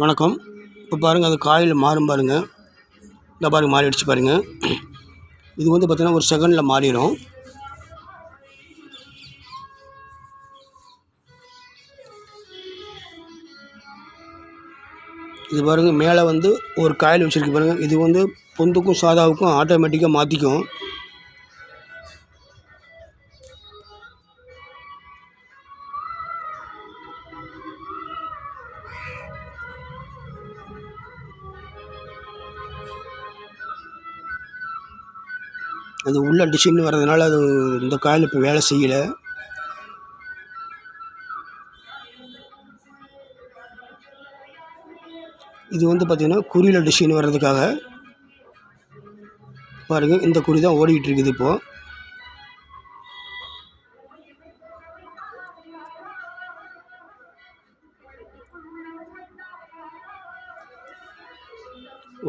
வணக்கம். இப்போ பாருங்கள் அது காயில் மாறும் பாருங்கள் இந்த பாருங்கள் மாறிடுச்சு பாருங்கள் இது வந்து பார்த்திங்கன்னா ஒரு செகண்டில் மாறிடும். இது பாருங்கள் மேலே வந்து ஒரு காயில் வச்சுருக்கு பாருங்கள் இது வந்து பொந்துக்கும் சாதாவுக்கும் ஆட்டோமேட்டிக்காக மாற்றிக்கும் அது உள்ள டிசைன் வர்றதுனால அது இந்த காயில் இப்போ வேலை செய்யலை. இது வந்து பார்த்திங்கன்னா குறியில் டிசைன் வர்றதுக்காக. பாருங்கள் இந்த குறி தான் ஓடிக்கிட்டு இருக்குது இப்போது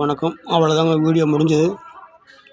வணக்கம். அவ்வளோதாங்க வீடியோ முடிஞ்சது.